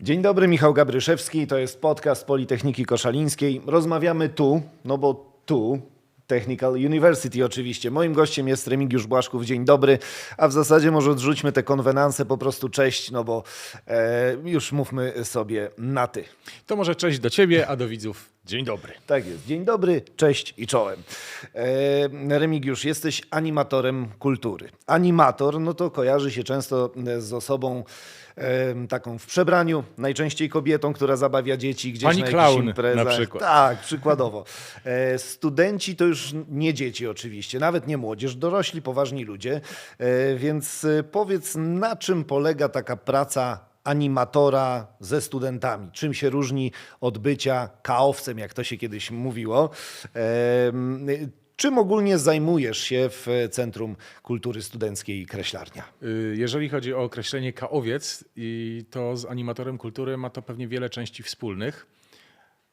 Dzień dobry, Michał Gabryszewski, to jest podcast Politechniki Koszalińskiej. Rozmawiamy tu, no bo tu, Technical University oczywiście. Moim gościem jest Remigiusz Błaszków, dzień dobry, a w zasadzie może odrzućmy te konwenanse, po prostu cześć, no bo e, już mówmy sobie na ty. To może cześć do ciebie, a do widzów dzień dobry. Tak jest, dzień dobry, cześć i czołem. E, Remigiusz, jesteś animatorem kultury. Animator, no to kojarzy się często z osobą e, taką w przebraniu, najczęściej kobietą, która zabawia dzieci gdzieś Pani na klaun jakichś imprezach. na przykład. Tak, przykładowo. E, studenci to już nie dzieci oczywiście, nawet nie młodzież, dorośli, poważni ludzie. E, więc e, powiedz, na czym polega taka praca animatora ze studentami? Czym się różni od bycia kaowcem, jak to się kiedyś mówiło? Czym ogólnie zajmujesz się w Centrum Kultury Studenckiej Kreślarnia? Y, Jeżeli chodzi o określenie kaowiec, to z animatorem kultury ma to pewnie wiele części wspólnych.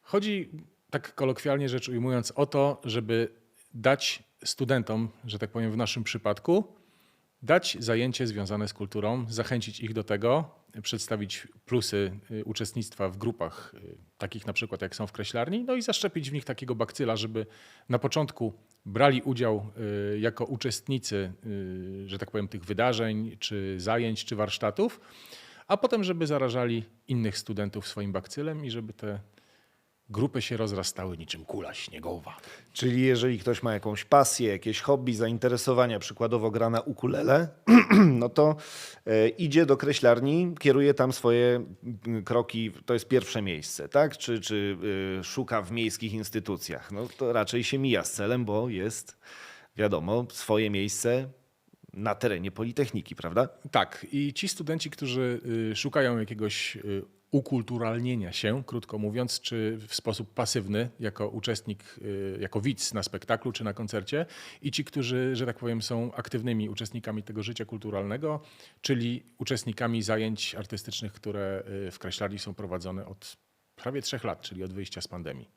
Chodzi, tak kolokwialnie rzecz ujmując, o to, żeby dać studentom, że tak powiem w naszym przypadku, dać zajęcie związane z kulturą, zachęcić ich do tego, przedstawić plusy y, uczestnictwa w grupach, y, takich na przykład jak są w kreślarni, no i zaszczepić w nich takiego bakcyla, żeby na początku brali udział y, jako uczestnicy, że tak powiem, tych wydarzeń, czy zajęć, czy warsztatów, a potem, żeby zarażali innych studentów swoim bakcylem i żeby te grupy się rozrastały niczym kula śniegowa. Czyli jeżeli ktoś ma jakąś pasję, jakieś hobby, zainteresowania, przykładowo gra na ukulele, no to e, idzie do kreślarni, kieruje tam swoje mm, kroki, to jest pierwsze miejsce, tak? Czy, czy y, szuka w miejskich instytucjach? No to raczej się mija z celem, bo jest, wiadomo, swoje miejsce na terenie Politechniki, prawda? Tak, i ci studenci, którzy y, szukają jakiegoś y, ukulturalnienia się, krótko mówiąc, czy w sposób pasywny, jako uczestnik, y, jako widz na spektaklu czy na koncercie, i ci, którzy, że tak powiem, są aktywnymi uczestnikami tego życia kulturalnego, czyli uczestnikami zajęć artystycznych, które y, w Kreślarni są prowadzone od prawie trzech lat, czyli od wyjścia z pandemii.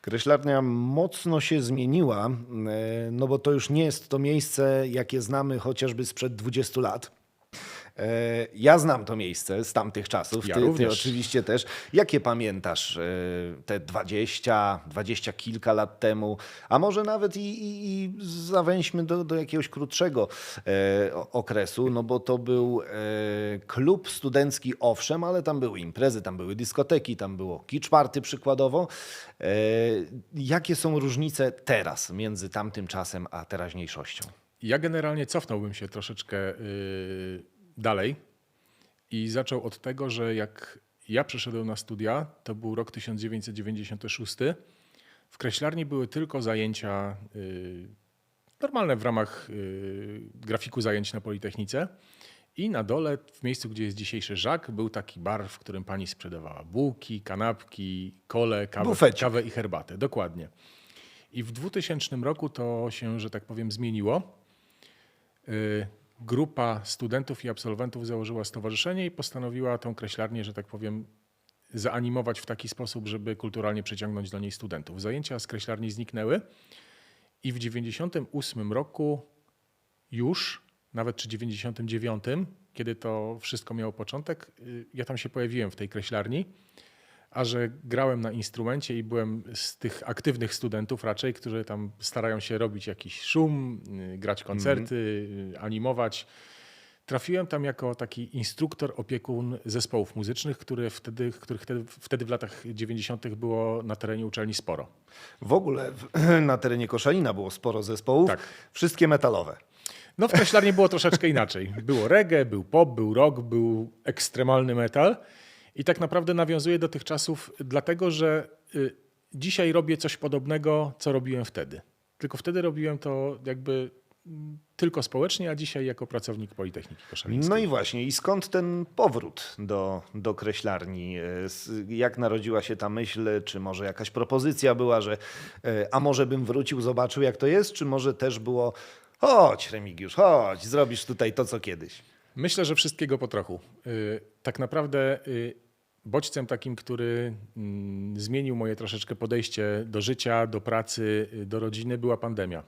Kreślarnia mocno się zmieniła, e, no bo to już nie jest to miejsce, jakie znamy chociażby sprzed 20 lat. E, Ja znam to miejsce z tamtych czasów, Ja ty, ty również. oczywiście też. Jakie pamiętasz e, te 20, 20 kilka lat temu, a może nawet i, i, i zawęźmy do, do jakiegoś krótszego e, okresu, no bo to był klub studencki, owszem, ale tam były imprezy, tam były dyskoteki, tam było kicz party przykładowo. Jakie są różnice teraz między tamtym czasem a teraźniejszością? Ja generalnie cofnąłbym się troszeczkę y, dalej i zaczął od tego, że jak ja przyszedłem na studia, to był rok 1996. W kreślarni były tylko zajęcia y, normalne w ramach y, grafiku zajęć na Politechnice. I na dole, w miejscu, gdzie jest dzisiejszy żak, był taki bar, w którym pani sprzedawała bułki, kanapki, kole, kawę, Bufecik. kawę i herbatę. Dokładnie. I w 2000 roku to się, że tak powiem, zmieniło. Y, Grupa studentów i absolwentów założyła stowarzyszenie i postanowiła tą kreślarnię, że tak powiem, zaanimować w taki sposób, żeby kulturalnie przyciągnąć do niej studentów. Zajęcia z kreślarni zniknęły i w 98 roku już, nawet czy 99, kiedy to wszystko miało początek, y, ja tam się pojawiłem w tej kreślarni, a że grałem na instrumencie i byłem z tych aktywnych studentów raczej, którzy tam starają się robić jakiś szum, y, grać koncerty, y, animować. Trafiłem tam jako taki instruktor, opiekun zespołów muzycznych, które wtedy, których wtedy, wtedy w latach 90. było na terenie uczelni sporo. W ogóle na terenie Koszalina było sporo zespołów, Tak. wszystkie metalowe. No w Kreślarni było troszeczkę inaczej. Było reggae, był pop, był rock, był ekstremalny metal. I tak naprawdę nawiązuję do tych czasów, dlatego że y, dzisiaj robię coś podobnego, co robiłem wtedy. Tylko wtedy robiłem to jakby mm, tylko społecznie, a dzisiaj jako pracownik Politechniki Koszalińskiej. No i właśnie, i skąd ten powrót do, do kreślarni? S- Jak narodziła się ta myśl? Czy może jakaś propozycja była, że e, a może bym wrócił, zobaczył jak to jest? Czy może też było chodź Remigiusz, chodź, zrobisz tutaj to, co kiedyś? Myślę, że wszystkiego po trochu. Y, Tak naprawdę y, bodźcem takim, który mm, zmienił moje troszeczkę podejście do życia, do pracy, do rodziny, była pandemia.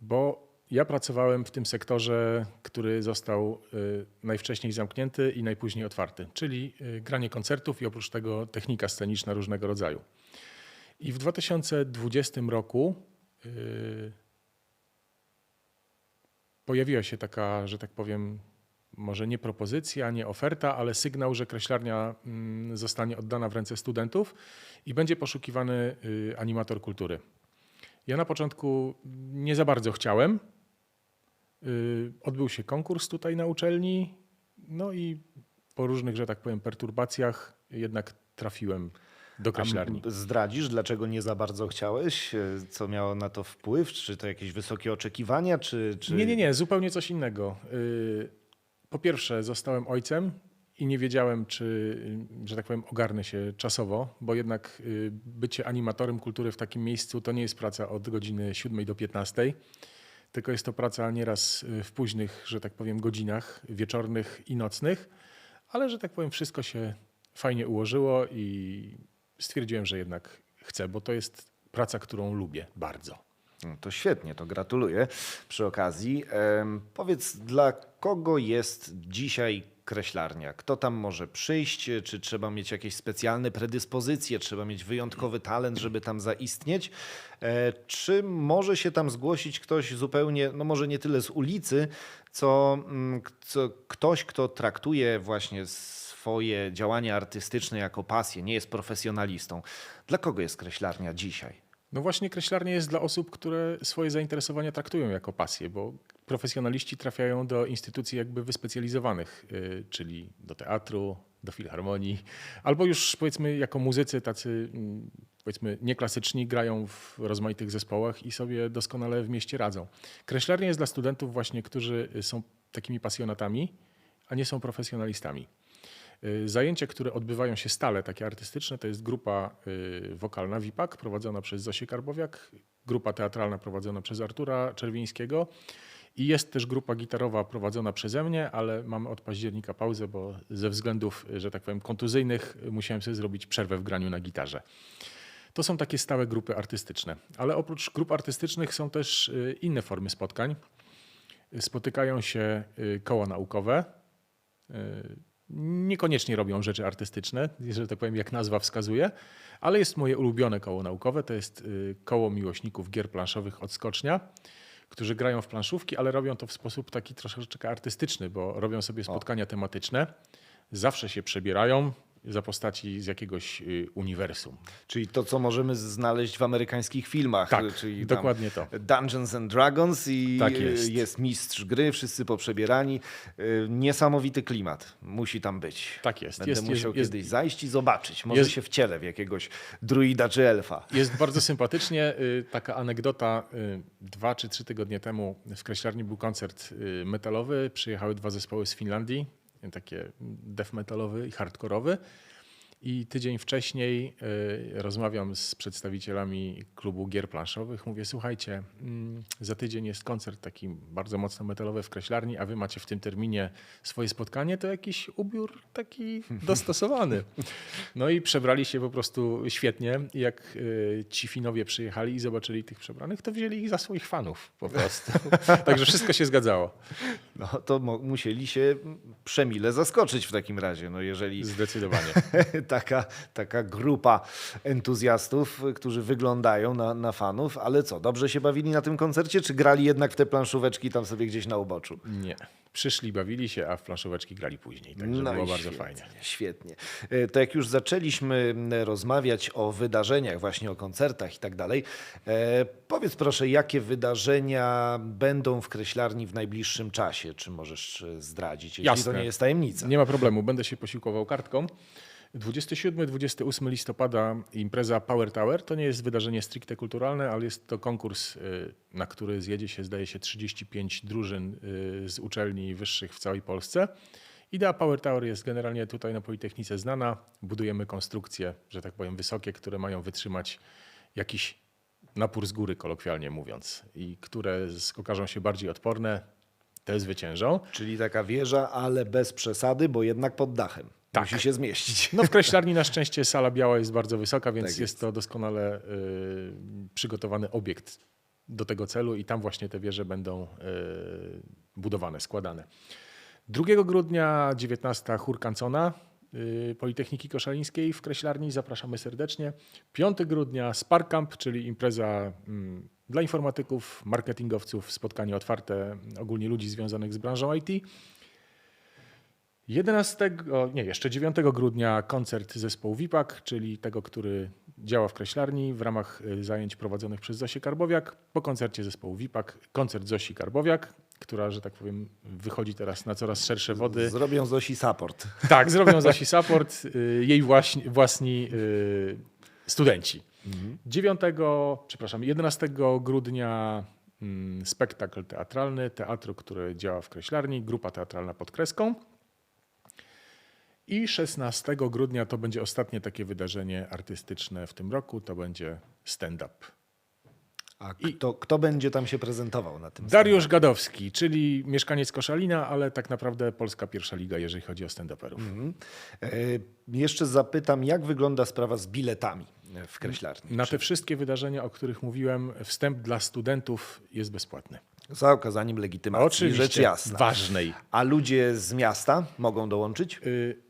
Bo ja pracowałem w tym sektorze, który został y, najwcześniej zamknięty i najpóźniej otwarty, czyli y, granie koncertów i oprócz tego technika sceniczna różnego rodzaju. I w 2020 roku y, pojawiła się taka, że tak powiem, może nie propozycja, nie oferta, ale sygnał, że kreślarnia mm, zostanie oddana w ręce studentów i będzie poszukiwany y, animator kultury. Ja na początku nie za bardzo chciałem. Y, Odbył się konkurs tutaj na uczelni, no i po różnych, że tak powiem, perturbacjach jednak trafiłem do kreślarni. A zdradzisz, dlaczego nie za bardzo chciałeś? E, Co miało na to wpływ? Czy to jakieś wysokie oczekiwania? Czy, czy... Nie, nie, nie, zupełnie coś innego. Po pierwsze, zostałem ojcem i nie wiedziałem, czy, że tak powiem, ogarnę się czasowo, bo jednak y, bycie animatorem kultury w takim miejscu to nie jest praca od godziny 7 do 15, tylko jest to praca nieraz y, w późnych, że tak powiem, godzinach wieczornych i nocnych, ale że tak powiem, wszystko się fajnie ułożyło i stwierdziłem, że jednak chcę, bo to jest praca, którą lubię bardzo. No to świetnie, to gratuluję przy okazji. Powiedz, dla kogo jest dzisiaj kreślarnia? Kto tam może przyjść? Czy trzeba mieć jakieś specjalne predyspozycje? Trzeba mieć wyjątkowy talent, żeby tam zaistnieć? E, czy może się tam zgłosić ktoś zupełnie, no może nie tyle z ulicy, co, mm, co ktoś, kto traktuje właśnie swoje działania artystyczne jako pasję, nie jest profesjonalistą. Dla kogo jest kreślarnia dzisiaj? No właśnie kreślarnia jest dla osób, które swoje zainteresowania traktują jako pasję, bo profesjonaliści trafiają do instytucji jakby wyspecjalizowanych, y, czyli do teatru, do filharmonii, albo już powiedzmy jako muzycy tacy mm, powiedzmy nieklasyczni grają w rozmaitych zespołach i sobie doskonale w mieście radzą. Kreślarnia jest dla studentów właśnie, którzy są takimi pasjonatami, a nie są profesjonalistami. Y, Zajęcia, które odbywają się stale, takie artystyczne, to jest grupa y, wokalna WIPAK prowadzona przez Zosię Karbowiak, grupa teatralna prowadzona przez Artura Czerwińskiego i jest też grupa gitarowa prowadzona przeze mnie, ale mamy od października pauzę, bo ze względów, y, że tak powiem, kontuzyjnych musiałem sobie zrobić przerwę w graniu na gitarze. To są takie stałe grupy artystyczne, ale oprócz grup artystycznych są też inne formy spotkań. Spotykają się koła naukowe, niekoniecznie robią rzeczy artystyczne, że tak powiem, jak nazwa wskazuje, ale jest moje ulubione koło naukowe. To jest y, koło miłośników gier planszowych od Skocznia, którzy grają w planszówki, ale robią to w sposób taki troszeczkę artystyczny, bo robią sobie spotkania tematyczne. Zawsze się przebierają za postaci z jakiegoś y, uniwersum. Czyli to, co możemy znaleźć w amerykańskich filmach. Tak, czyli dokładnie to. Dungeons and Dragons i Tak jest. jest mistrz gry, wszyscy poprzebierani. E, Niesamowity klimat musi tam być. Tak jest. Będę Jest- musiał jest- jest- kiedyś zajść i zobaczyć. Może jest- się wcielę w jakiegoś druida czy elfa. Jest bardzo sympatycznie. Y, Taka anegdota. y, Dwa czy trzy tygodnie temu w Kreślarni był koncert y, metalowy. Przyjechały dwa zespoły z Finlandii, y, takie death metalowy i hardkorowy. I tydzień wcześniej y, rozmawiam z przedstawicielami klubu gier planszowych. Mówię, słuchajcie, mm, za tydzień jest koncert taki bardzo mocno metalowy w Kreślarni, a wy macie w tym terminie swoje spotkanie, to jakiś ubiór taki dostosowany. No i przebrali się po prostu świetnie. Jak y, ci Finowie przyjechali i zobaczyli tych przebranych, to wzięli ich za swoich fanów po prostu. Także wszystko się zgadzało. No to musieli się przemile zaskoczyć w takim razie. No jeżeli Zdecydowanie. taka, taka grupa entuzjastów, którzy wyglądają na, na fanów, ale co, dobrze się bawili na tym koncercie, czy grali jednak w te planszóweczki tam sobie gdzieś na uboczu? Nie. Przyszli, bawili się, a w planszóweczki grali później. Także No było bardzo fajnie. Świetnie. E, To jak już zaczęliśmy rozmawiać o wydarzeniach, właśnie o koncertach i tak dalej, e, powiedz proszę, jakie wydarzenia będą w kreślarni w najbliższym czasie? Czy możesz e, zdradzić, jeśli Jasne. to nie jest tajemnica? Nie ma problemu, będę się posiłkował kartką. 27-28 listopada impreza Power Tower to nie jest wydarzenie stricte kulturalne, ale jest to konkurs, y, na który zjedzie się, zdaje się, 35 drużyn y, z uczelni wyższych w całej Polsce. Idea Power Tower jest generalnie tutaj na Politechnice znana. Budujemy konstrukcje, że tak powiem, wysokie, które mają wytrzymać jakiś napór z góry, kolokwialnie mówiąc, i które okażą się bardziej odporne, te zwyciężą. Czyli taka wieża, ale bez przesady, bo jednak pod dachem. Tak. Musi się zmieścić. No w Kreślarni na szczęście sala biała jest bardzo wysoka, więc Tak jest. to doskonale y, przygotowany obiekt do tego celu i tam właśnie te wieże będą e, budowane, składane. 2 grudnia 19 chór kancona y, Politechniki Koszalińskiej w Kreślarni. Zapraszamy serdecznie. 5 grudnia Spark Camp, czyli impreza mm, dla informatyków, marketingowców, spotkanie otwarte ogólnie ludzi związanych z branżą IT. 11, o, nie, jeszcze 9 grudnia koncert zespołu WIPAK, czyli tego, który działa w Kreślarni w ramach y, zajęć prowadzonych przez Zosię Karbowiak. Po koncercie zespołu WIPAK koncert Zosi Karbowiak, która, że tak powiem, wychodzi teraz na coraz szersze wody. Zrobią Zosi support. Tak, zrobią Zosi support, y, jej właśnie, własni y, studenci. 9, przepraszam, 11 grudnia mm, spektakl teatralny teatru, który działa w Kreślarni, grupa teatralna pod Kreską. I 16 grudnia to będzie ostatnie takie wydarzenie artystyczne w tym roku, to będzie stand-up. A kto, kto będzie tam się prezentował na tym? Dariusz Gadowski, czyli mieszkaniec Koszalina, ale tak naprawdę polska pierwsza liga, jeżeli chodzi o stand-uperów. E, Jeszcze zapytam, jak wygląda sprawa z biletami w Kreślarni? Na te wszystkie wydarzenia, o których mówiłem, wstęp dla studentów jest bezpłatny. Za okazaniem legitymacji, Oczywiście, rzecz jasna. ważnej. A ludzie z miasta mogą dołączyć? Y,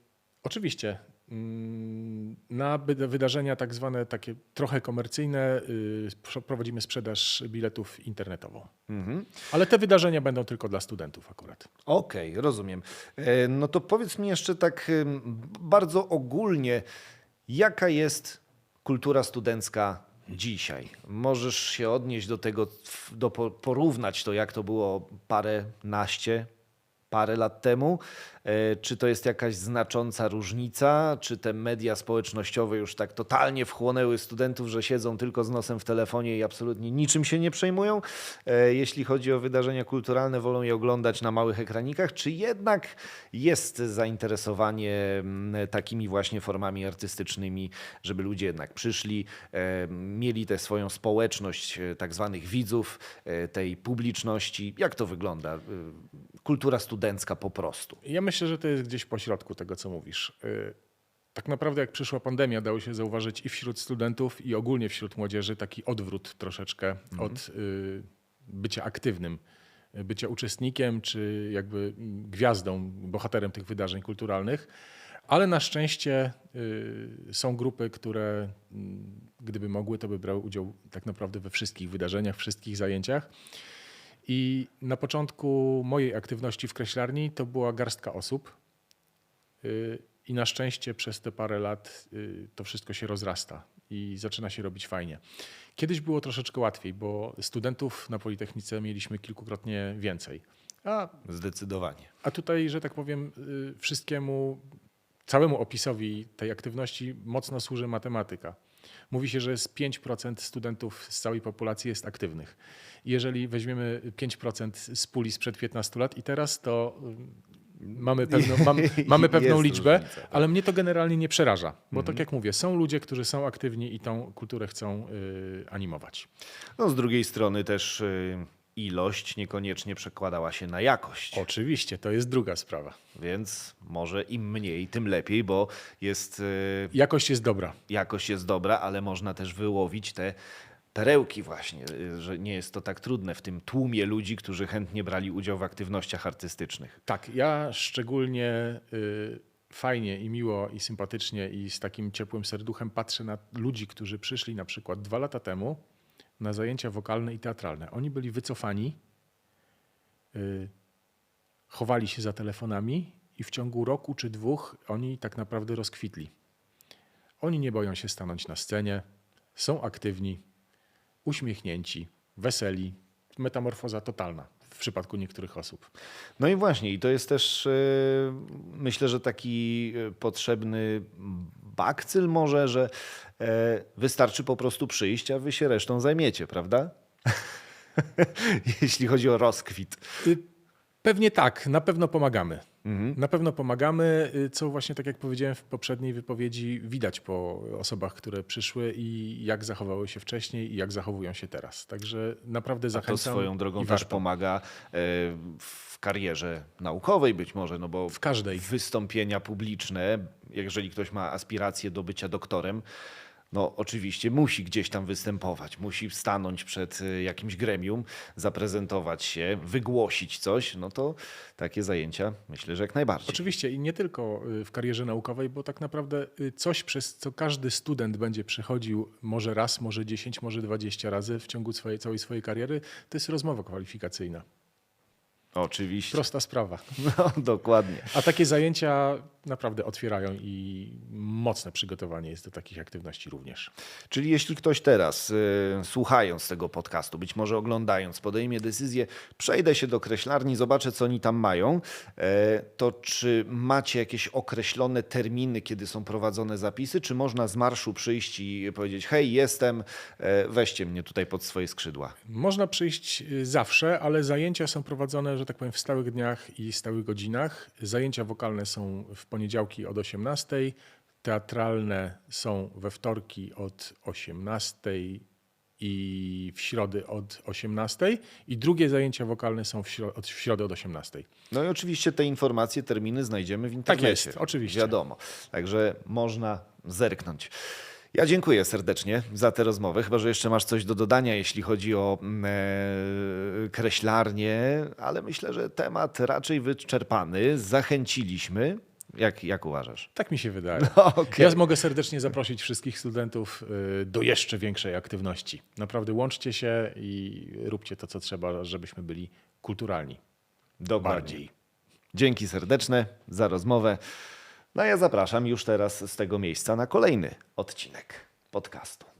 oczywiście. mm, Na wyda- wydarzenia tak zwane takie trochę komercyjne y, pr- prowadzimy sprzedaż biletów internetową. Mhm. Ale te wydarzenia będą tylko dla studentów akurat. Okej, rozumiem. E, No to powiedz mi jeszcze tak ym, bardzo ogólnie, jaka jest kultura studencka dzisiaj? Możesz się odnieść do tego, do, po- porównać to, jak to było parę naście, parę lat temu? E, Czy to jest jakaś znacząca różnica? Czy te media społecznościowe już tak totalnie wchłonęły studentów, że siedzą tylko z nosem w telefonie i absolutnie niczym się nie przejmują? E, Jeśli chodzi o wydarzenia kulturalne, wolą je oglądać na małych ekranikach, czy jednak jest zainteresowanie takimi właśnie formami artystycznymi, żeby ludzie jednak przyszli, e, mieli tę swoją społeczność tak zwanych widzów, tej publiczności? Jak to wygląda? Kultura studencka po prostu. Ja myślę, że to jest gdzieś po środku tego, co mówisz. Y, Tak naprawdę, jak przyszła pandemia, dało się zauważyć i wśród studentów, i ogólnie wśród młodzieży taki odwrót troszeczkę od y, bycia aktywnym, bycia uczestnikiem, czy jakby gwiazdą, bohaterem tych wydarzeń kulturalnych. Ale na szczęście y, są grupy, które mm, gdyby mogły, to by brały udział tak naprawdę we wszystkich wydarzeniach, wszystkich zajęciach. I na początku mojej aktywności w kreślarni to była garstka osób. Y, I na szczęście przez te parę lat y, to wszystko się rozrasta i zaczyna się robić fajnie. Kiedyś było troszeczkę łatwiej, bo studentów na Politechnice mieliśmy kilkukrotnie więcej. A, Zdecydowanie. a tutaj, że tak powiem, y, wszystkiemu, całemu opisowi tej aktywności mocno służy matematyka. Mówi się, że z 5% studentów z całej populacji jest aktywnych. Jeżeli weźmiemy 5% z puli sprzed 15 lat i teraz, to y, mamy, pewną, mam, mamy pewną liczbę, różnica, tak. ale mnie to generalnie nie przeraża. Bo tak jak mówię, są ludzie, którzy są aktywni i tą kulturę chcą y, animować. No, z drugiej strony też y, ilość niekoniecznie przekładała się na jakość. Oczywiście, to jest druga sprawa. Więc może im mniej, tym lepiej, bo jest y, Jakość jest dobra. jakość jest dobra, ale można też wyłowić te perełki właśnie, y, że nie jest to tak trudne w tym tłumie ludzi, którzy chętnie brali udział w aktywnościach artystycznych. Tak, ja szczególnie y, fajnie i miło i sympatycznie i z takim ciepłym serduchem patrzę na ludzi, którzy przyszli na przykład dwa lata temu na zajęcia wokalne i teatralne. Oni byli wycofani, y, chowali się za telefonami i w ciągu roku czy dwóch oni tak naprawdę rozkwitli. Oni nie boją się stanąć na scenie, są aktywni, uśmiechnięci, weseli. Metamorfoza totalna w przypadku niektórych osób. No i właśnie, i to jest też y, myślę, że taki y, potrzebny bakcyl może, że e, wystarczy po prostu przyjść, a wy się resztą zajmiecie, prawda? Jeśli chodzi o rozkwit. Y, Pewnie tak, na pewno pomagamy. Mhm. Na pewno pomagamy, y, co właśnie tak jak powiedziałem w poprzedniej wypowiedzi, widać po osobach, które przyszły i jak zachowały się wcześniej i jak zachowują się teraz. Także naprawdę A to zachęcam. swoją drogą też pomaga e, w karierze naukowej być może, no bo W każdej. wystąpienia publiczne, jeżeli ktoś ma aspiracje do bycia doktorem, no oczywiście musi gdzieś tam występować, musi stanąć przed y, jakimś gremium, zaprezentować się, wygłosić coś, no to takie zajęcia myślę, że jak najbardziej. Oczywiście i nie tylko y, w karierze naukowej, bo tak naprawdę y, coś, przez co każdy student będzie przechodził może raz, może 10, może 20 razy w ciągu swojej, całej swojej kariery, to jest rozmowa kwalifikacyjna. Oczywiście. Prosta sprawa. No, dokładnie. A takie zajęcia naprawdę otwierają i mocne przygotowanie jest do takich aktywności również. Czyli jeśli ktoś teraz, y, słuchając tego podcastu, być może oglądając, podejmie decyzję, przejdę się do kreślarni, zobaczę, co oni tam mają, e, to czy macie jakieś określone terminy, kiedy są prowadzone zapisy, czy można z marszu przyjść i powiedzieć, hej, jestem, e, weźcie mnie tutaj pod swoje skrzydła. Można przyjść y, zawsze, ale zajęcia są prowadzone, że tak powiem, w stałych dniach i stałych godzinach. Zajęcia wokalne są w poniedziałki od 18, teatralne są we wtorki od 18 i w środy od 18 i drugie zajęcia wokalne są w, śro- od, w środę od 18. No i oczywiście te informacje, terminy znajdziemy w internecie. jest, oczywiście. Wiadomo. Także można zerknąć. Ja dziękuję serdecznie za tę rozmowę. Chyba, że jeszcze masz coś do dodania, jeśli chodzi o mm, e, kreślarnię, ale myślę, że temat raczej wyczerpany. Zachęciliśmy. Jak, jak uważasz? Tak mi się wydaje. Okej. Ja mogę serdecznie zaprosić wszystkich studentów y, do jeszcze większej aktywności. Naprawdę łączcie się i róbcie to, co trzeba, żebyśmy byli kulturalni. Dokładnie. Bardziej. Dzięki serdeczne za rozmowę. No ja zapraszam już teraz z tego miejsca na kolejny odcinek podcastu.